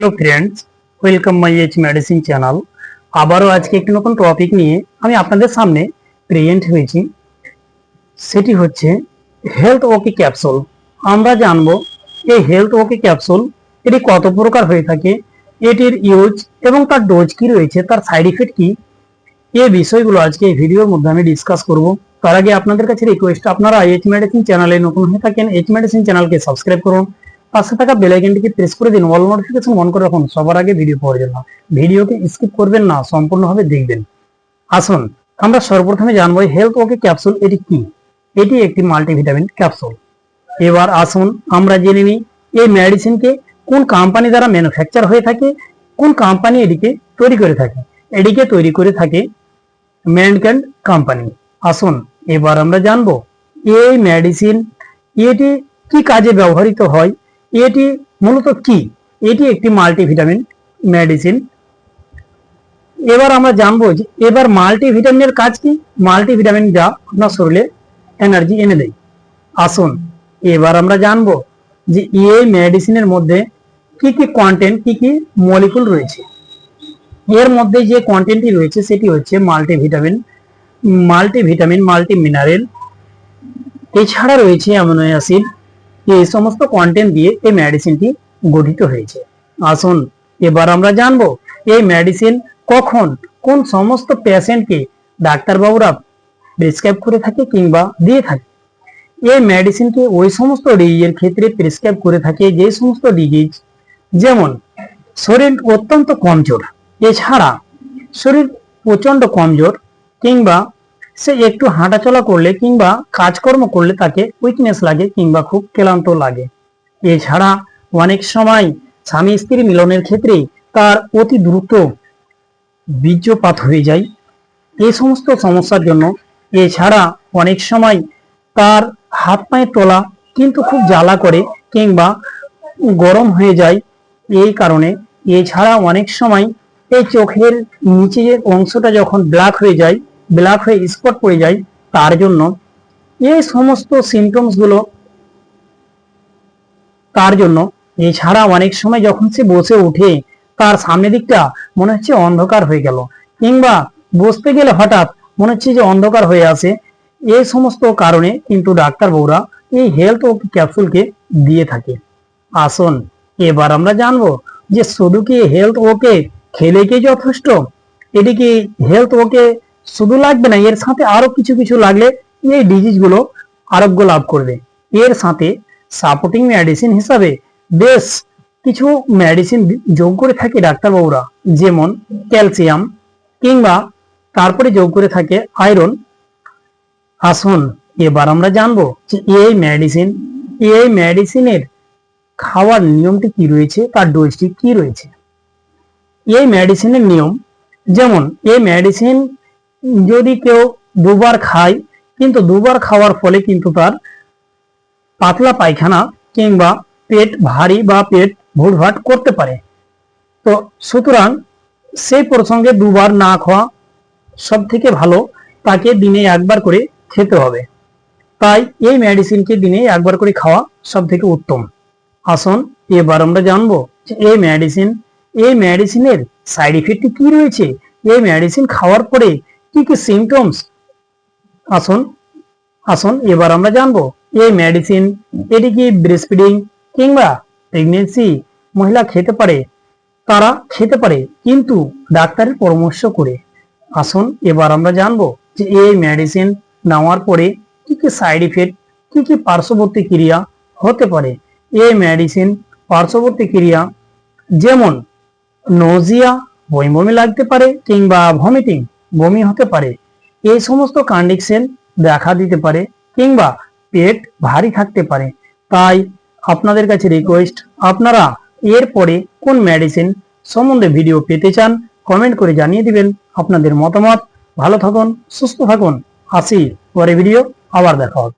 Hello friends welcome my H medicine channel আবারও আজকে একটি নতুন টপিক নিয়ে আমি আপনাদের সামনে প্রেজেন্ট হয়েছি সেটি হচ্ছে হেলথ ওকে ক্যাপসুল আমরা জানব এই হেলথ ওকে ক্যাপসুল এটি কত প্রকার হয়ে থাকে এটির ইউজ এবং তার ডোজ কি রয়েছে তার সাইড ইফেক্ট কি এই বিষয়গুলো আজকে এই ভিডিওর মধ্যে আমি ডিসকাস করব তার আগে আপনাদের কাছে রিকোয়েস্ট আপনারা এইচ মেডিসিন চ্যানেলে নতুন হয়ে থাকেন এইচ মেডিসিন চ্যানেলকে সাবস্ক্রাইব করুন পাশে থাকা বেল আইকনটিকে প্রেস করে দিন অল নোটিফিকেশন অন করে রাখুন, সবার আগে ভিডিও পাওয়ার জন্য। ভিডিওকে স্কিপ করবেন না, সম্পূর্ণভাবে দেখবেন। আসুন, আমরা সর্বপ্রথমে জানব হেলথ ওকে ক্যাপসুল এটি কি? এটি একটি মাল্টিভিটামিন ক্যাপসুল এবার আসুন, আমরা জেনে নিই, এই মেডিসিনকে কোন কোম্পানি দ্বারা ম্যানুফ্যাকচার হয়ে থাকে, কোন কোম্পানি এটিকে তৈরি করে থাকে? এটিকে তৈরি করে থাকে ম্যানক্যান্ড কোম্পানি আসুন, এবার আমরা জানব, এই মেডিসিন এটি কি কাজে ব্যবহৃত হয়? এটি মূলত কি? এটি একটি মাল্টিভিটামিন মেডিসিন এবার আমরা জানব যে এবার মাল্টিভিটামিনের কাজ কি? মাল্টিভিটামিন যা আপনার শরীরে এনার্জি এনে দেয়। আসুন, এবার আমরা জানব যে এই মেডিসিনের মধ্যে কি কি কন্টেন্ট কি কি মলিকুল রয়েছে। এর মধ্যে যে কন্টেন্টটি রয়েছে, সেটি হচ্ছে মাল্টিভিটামিন মাল্টিভিটামিন মাল্টি মিনারেল এছাড়া রয়েছে অ্যামিনো অ্যাসিড এই সমস্ত কন্টেন্ট দিয়ে এই মেডিসিনটি গঠিত হয়েছে। আসুন, এবার আমরা জানব এই মেডিসিন কখন, কোন সমস্ত পেশেন্টকে ডাক্তারবাবুরা প্রেসক্রাইব করে থাকে কিংবা দিয়ে থাকে? এই মেডিসিনকে ওই সমস্ত ডিজিজের ক্ষেত্রে প্রেসক্রাইব করে থাকে যে সমস্ত ডিজিজ যেমন শরীর অত্যন্ত কমজোর। এছাড়া শরীর প্রচণ্ড কমজোর কিংবা সে একটু হাঁটাচলা করলে কিংবা কাজকর্ম করলে তাকে উইকনেস লাগে কিংবা খুব ক্লান্ত লাগে। এছাড়া অনেক সময় স্বামী স্ত্রী মিলনের ক্ষেত্রে তার অতি দ্রুত বীর্যপাত হয়ে যায়। এই সমস্ত সমস্যার জন্য এছাড়া অনেক সময় তার হাত পায়ে তোলা কিন্তু খুব জ্বালা করে কিংবা গরম হয়ে যায় এই কারণে। এছাড়া অনেক সময় এই চোখের নিচের অংশটা যখন ব্ল্যাক হয়ে যায় ব্ল্যাক হয়ে স্পট পড়ে যায় তার জন্য। এই সমস্ত সিমটমসগুলো তার জন্য। এছাড়া অনেক সময় যখন সে বসে উঠে তার সামনের দিকটা মনে হচ্ছে অন্ধকার হয়ে গেল। কিংবা বসতে গেলে হঠাৎ মনে হচ্ছে যে অন্ধকার হয়ে আসে এই সমস্ত কারণে কিন্তু ডাক্তার বউরা এই হেলথ ও ক্যাপসুলকে দিয়ে থাকে। আসুন, এবার আমরা জানব যে শুধু কি হেলথ ওকে খেলে কি যথেষ্ট? এটি কি হেলথ ওকে শুধু লাগবে না, এর সাথে আরও কিছু কিছু লাগলে এই ডিজিজগুলো আরোগ্য লাভ করবে। এর সাথে সাপোর্টিং মেডিসিন হিসাবে বেশ কিছু মেডিসিন যোগ করে থাকে ডাক্তারবাবুরা, যেমন ক্যালসিয়াম কিংবা তারপরে যোগ করে থাকে আয়রন আসুন, এবার আমরা জানব যে এই মেডিসিন এই মেডিসিনের খাওয়ার নিয়মটি কি রয়েছে, তার ডোজটি কি রয়েছে। এই মেডিসিনের নিয়ম, যেমন এই মেডিসিন যদি কেউ দুবার খায়, কিন্তু দুবার খাওয়ার ফলে কিন্তু তার পাতলা পায়খানা কিংবা পেট ভারী বা পেট ভুটভাট করতে পারে। তো সুতরাং সেই প্রসঙ্গে দুবার না খাওয়া সব থেকে ভালো, তাকে দিনে একবার করে খেতে হবে। তাই এই মেডিসিনকে দিনে একবার করে খাওয়া সব থেকে উত্তম। আসুন, এবার আমরা জানব যে এই মেডিসিন, এই মেডিসিনের সাইড ইফেক্ট কি রয়েছে? এই মেডিসিন খাওয়ার পরে কি কি সিমটমস আসুন আসুন, এবার আমরা জানব। এই মেডিসিন এটি কি ব্রেস্টফিডিং কিংবা প্রেগনেন্সি মহিলা খেতে পারে? তারা খেতে পারে, কিন্তু ডাক্তারের পরামর্শ করে। আসুন, এবার আমরা জানব যে এই মেডিসিন নেওয়ার পরে কি কি সাইড ইফেক্ট কি কি পার্শ্ববর্তী ক্রিয়া হতে পারে? এই মেডিসিন পার্শ্ববর্তী ক্রিয়া যেমন নোজিয়া বমি লাগতে পারে কিংবা ভমিটিং বমি হতে পারে। এই সমস্ত কন্ডিশন দেখা দিতে পারে কিংবা পেট ভারী থাকতে পারে। তাই আপনাদের কাছে রিকোয়েস্ট আপনারা এরপরে কোন মেডিসিন সম্বন্ধে ভিডিও পেতে চান কমেন্ট করে জানিয়ে দিবেন আপনাদের মতামত। ভালো থাকুন, সুস্থ থাকুন। আসি পরে ভিডিও আবার দেখা হবে।